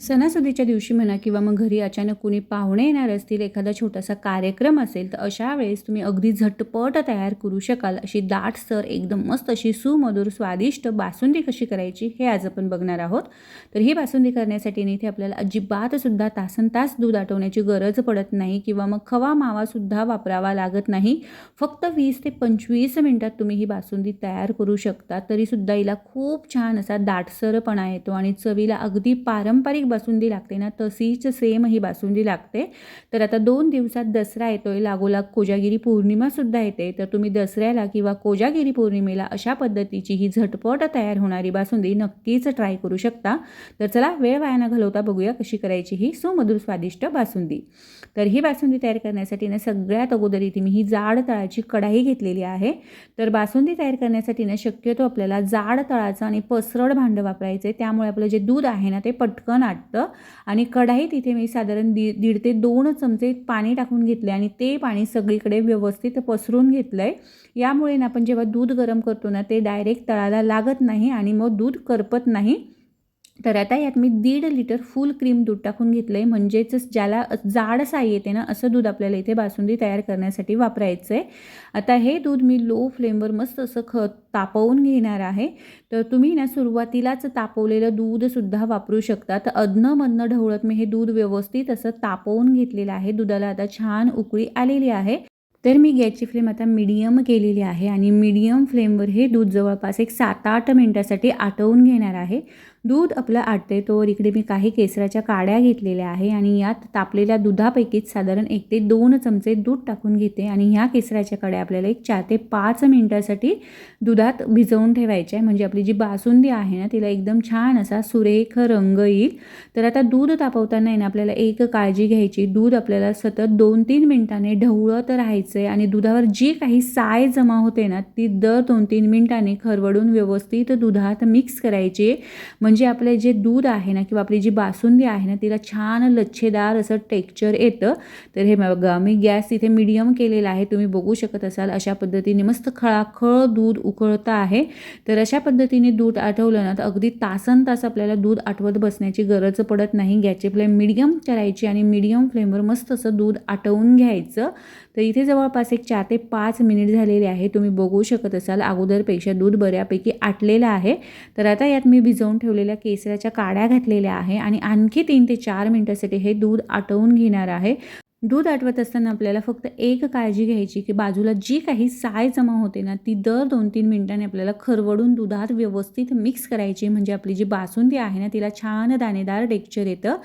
सणासुदीच्या दिवशी म्हणा किंवा मग घरी अचानक कुणी पाहुणे येणार असतील एखादा छोटासा कार्यक्रम असेल तर अशा वेळेस तुम्ही अगदी झटपट तयार करू शकाल अशी दाटसर एकदम मस्त अशी सुमधुर स्वादिष्ट बासुंदी कशी करायची हे आज आपण बघणार आहोत. तर ही बासुंदी करण्यासाठी इथे आपल्याला अजिबातसुद्धा तासन तास दूध आटवण्याची गरज पडत नाही किंवा मग खवा मावासुद्धा वापरावा लागत नाही. फक्त वीस ते पंचवीस मिनटात तुम्ही ही बासुंदी तयार करू शकता. तरीसुद्धा हिला खूप छान असा दाटसरपणा येतो आणि चवीला अगदी पारंपरिक बासुंदी लागते ना तशीच सेम ही बासुंदी लागते. तर आता दोन दिवसात दसरा येतोय लागोलाग कोजागिरी पौर्णिमासुद्धा येते. तर तुम्ही दसऱ्याला किंवा कोजागिरी पौर्णिमेला अशा पद्धतीची ही झटपट तयार होणारी बासुंदी नक्कीच ट्राय करू शकता. तर चला वेळ वाया न घालवता बघूया कशी करायची ही सुमधुर स्वादिष्ट बासुंदी. तर ही बासुंदी तयार करण्यासाठी ना सगळ्यात अगोदर इथे मी ही जाड तळाची कढाई घेतलेली आहे. तर बासुंदी तयार करण्यासाठी ना शक्यतो आपल्याला जाड तळाचं आणि पसरड भांडं वापरायचं आहे त्यामुळे आपलं जे दूध आहे ना ते पटकन वाटतं. आणि कढाईत इथे मी साधारण दीड दीड ते दोन चमचे पाणी टाकून घेतले आणि ते पाणी सगळीकडे व्यवस्थित पसरून घेतलं आहे यामुळे ना आपण जेव्हा दूध गरम करतो ना ते डायरेक्ट तळाला लागत नाही आणि मग दूध करपत नाही. तर आता यात मी दीड लिटर फुल क्रीम दूध टाकून घेतलं आहे म्हणजेच ज्याला जाड साई येते ना असं दूध आपल्याला इथे बासुंदी तयार करण्यासाठी वापरायचं आहे आता हे दूध मी लो फ्लेमवर मस्त असं ख तापवून घेणार आहे. तर तुम्ही ना सुरुवातीलाच तापवलेलं दूधसुद्धा वापरू शकता. तर अधनंमधनं ढवळत मी हे दूध व्यवस्थित असं तापवून घेतलेलं आहे. दुधाला आता छान उकळी आलेली आहे. तर मी गॅसची फ्लेम आता मिडियम केलेली आहे आणि मिडियम फ्लेमवर हे दूध जवळपास एक सात आठ मिनटासाठी आटवून घेणार आहे. दूध आपलं आटते तोवर इकडे मी काही केसराच्या काड्या घेतलेल्या आहे आणि यात तापलेल्या दुधापैकीच साधारण एक ते दोन चमचे दूध टाकून घेते आणि ह्या केसराच्या काड्या आपल्याला एक चार ते पाच मिनटासाठी दुधात भिजवून ठेवायच्या आहे. म्हणजे आपली जी बासुंदी आहे ना तिला एकदम छान असा सुरेख रंग येईल. तर आता दूध तापवताना आहे ना आपल्याला एक काळजी घ्यायची. दूध आपल्याला सतत दोन तीन मिनटाने ढवळत राहायचं आहे आणि दुधावर जी काही साय जमा होते ना ती दर दोन तीन मिनटाने खरवडून व्यवस्थित दुधात मिक्स करायची म्हणजे म्हणजे आपले जे दूध आहे ना किंवा आपली जी बासुंदी आहे ना तिला छान लच्छेदार असं टेक्चर येतं. तर हे बघा मी गॅस इथे मिडियम केलेला आहे. तुम्ही बघू शकत असाल अशा पद्धतीने मस्त खळाखळ दूध उकळतं आहे. तर अशा पद्धतीने दूध आठवलं ना तर अगदी तासन तास आपल्याला दूध आठवत बसण्याची गरज पडत नाही. गॅसची फ्लेम मिडियम करायची आणि मिडियम फ्लेमवर मस्त असं दूध आटवून घ्यायचं. तर इथे जवळपास एक चार ते पाच मिनिट झालेले आहे. तुम्ही बघू शकत असाल अगोदरपेक्षा दूध बऱ्यापैकी आटलेलं आहे. तर आता यात मी भिजवून ठेवलेलं ठेवलेल्या केसराच्या काड्या घातलेल्या आहे आणि आणखी तीन ते चार मिनटासाठी हे दूध आटवून घेणार आहे. दूध आटवत असताना आपल्याला फक्त एक काळजी घ्यायची की बाजूला जी काही साय जमा होते ना ती दर दोन तीन मिनिटांनी आपल्याला खरवडून दुधात व्यवस्थित मिक्स करायची. म्हणजे आपली जी बासुंदी आहे ना तिला छान दाणेदार टेक्चर येतं.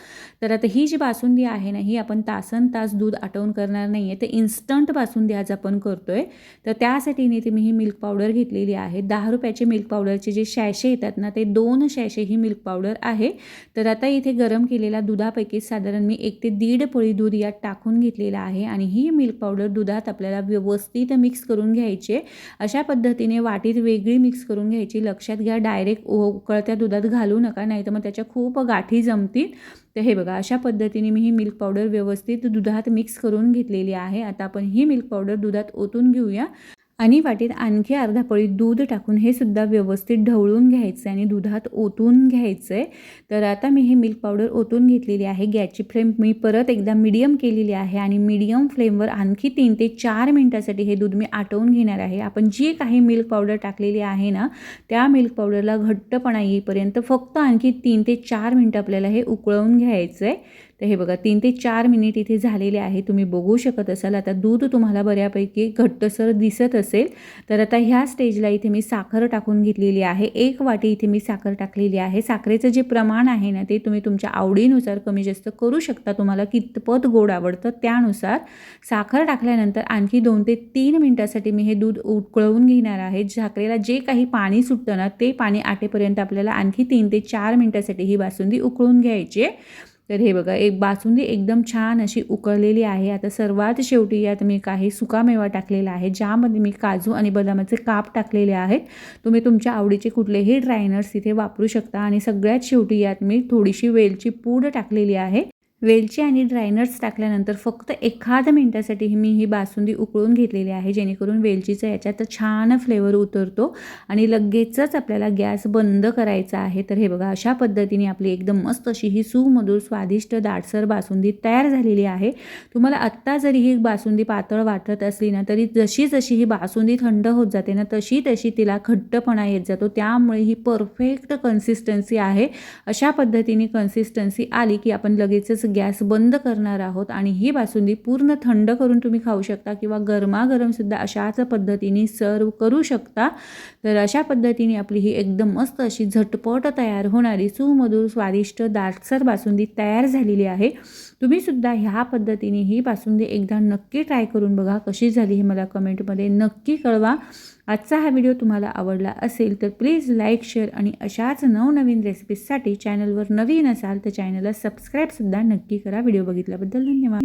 तर आता ही जी बासुंदी आहे ना ही आपण तासन तास दूध आटवून करणार नाही आहे तर इन्स्टंट बासुंदी आज आपण करतो आहे तर त्यासाठी नेते मी ही मिल्क पावडर घेतलेली आहे. दहा रुपयाचे मिल्क पावडरचे जे शॅशे येतात ना ते दोन शॅशे ही मिल्क पावडर आहे. तर आता इथे गरम केलेल्या दुधापैकी साधारण मी एक ते दीड पोळी दूध यात टाकून घेतलेला आहे आणि ही मिल्क पावडर दुधात आपल्याला व्यवस्थित मिक्स करून घ्यायची. अशा पद्धतीने वाटीत वेगळी मिक्स करून घ्यायची. लक्षात घ्या डायरेक्ट उकळत्या दुधात घालू नका नाही तर मग त्याच्या खूप गाठी जमतील. तर हे बघा अशा पद्धतीने मी ही मिल्क पावडर व्यवस्थित दुधात मिक्स करून घेतलेली आहे. आता आपण ही मिल्क पावडर दुधात ओतून घेऊया. आणि वाटीत आणखी अर्धा पळी दूध टाकून हे सुद्धा व्यवस्थित ढवळून घ्यायचं आहे आणि दुधात ओतून घ्यायचं. आहे तर आता मी हे मिल्क पावडर ओतून घेतलेली आहे. गॅसची फ्लेम मी परत एकदा मिडियम केलेली आहे आणि मिडियम फ्लेमवर आणखी तीन ते चार मिनटासाठी हे दूध मी आटवून घेणार आहे. आपण जी काही मिल्क पावडर टाकलेली आहे ना त्या मिल्क पावडरला घट्टपणा येईपर्यंत फक्त आणखी तीन ते चार मिनटं आपल्याला हे उकळवून घ्यायचं. आहे तर हे बघा तीन ते चार मिनिट इथे झालेले आहे. तुम्ही बघू शकत असाल आता दूध तुम्हाला बऱ्यापैकी घट्टसर दिसत असेल तर आता ह्या स्टेजला इथे मी साखर टाकून घेतलेली आहे. एक वाटी इथे मी साखर टाकलेली आहे. साखरेचं जे प्रमाण आहे ना ते तुम्ही तुमच्या आवडीनुसार कमी जास्त करू शकता. तुम्हाला कितपत गोड आवडतं त्यानुसार साखर टाकल्यानंतर आणखी दोन ते तीन मिनटासाठी मी हे दूध उकळवून घेणार आहे. साखरेला जे काही पाणी सुटतं ना ते पाणी आटेपर्यंत आपल्याला आणखी तीन ते चार मिनटासाठी ही बासुंदी उकळून घ्यायची आहे. तर हे बघा एक बासुंदी एकदम छान अशी उकळलेली आहे. आता सर्वात शेवटी यात मी काही सुकामेवा टाकलेला आहे ज्यामध्ये मी काजू आणि बदामाचे काप टाकलेले आहेत. तुम्ही तुमच्या आवडीचे कुठलेही ड्रायनर्स इथे वापरू शकता आणि सगळ्यात शेवटी यात मी थोडीशी वेलची पूड टाकलेली आहे. वेलची आणि ड्रायनट्स टाकल्यानंतर फक्त एखाद मिनटासाठी मी ही बासुंदी उकळून घेतलेली आहे जेणेकरून वेलचीचा याच्यात छान फ्लेवर उतरतो आणि लगेचच आपल्याला गॅस बंद करायचा आहे. तर हे बघा अशा पद्धतीने आपली एकदम मस्त अशी ही सुमधूर स्वादिष्ट दाटसर बासुंदी तयार झालेली आहे. तुम्हाला आत्ता जरी ही बासुंदी पातळ वाटत असली ना तरी जशी जशी ही बासुंदी थंड होत जाते ना तशी तशी तिला घट्टपणा येत जातो. त्यामुळे ही परफेक्ट कन्सिस्टन्सी आहे. अशा पद्धतीने कन्सिस्टन्सी आली की आपण लगेचच गॅस बंद करणार आहोत आणि ही बासुंदी पूर्ण थंड करून तुम्ही खाऊ शकता किंवा गरमागरमसुद्धा अशाच पद्धतीने सर्व करू शकता. तर अशा पद्धतीने आपली ही एकदम मस्त अशी झटपट तयार होणारी सुमधुर स्वादिष्ट दाटसर बासुंदी तयार झालेली आहे. तुम्हीसुद्धा ह्या पद्धतीने ही बासुंदी एकदा नक्की ट्राय करून बघा कशी झाली हे मला कमेंटमध्ये नक्की कळवा. आजचा हा व्हिडिओ तुम्हाला आवडला असेल तर प्लीज लाईक शेअर आणि अशाच नवनवीन रेसिपीजसाठी चॅनलवर नवीन असाल तर चॅनलला सबस्क्राईबसुद्धा नक्की करा. व्हिडिओ बघितल्याबद्दल धन्यवाद.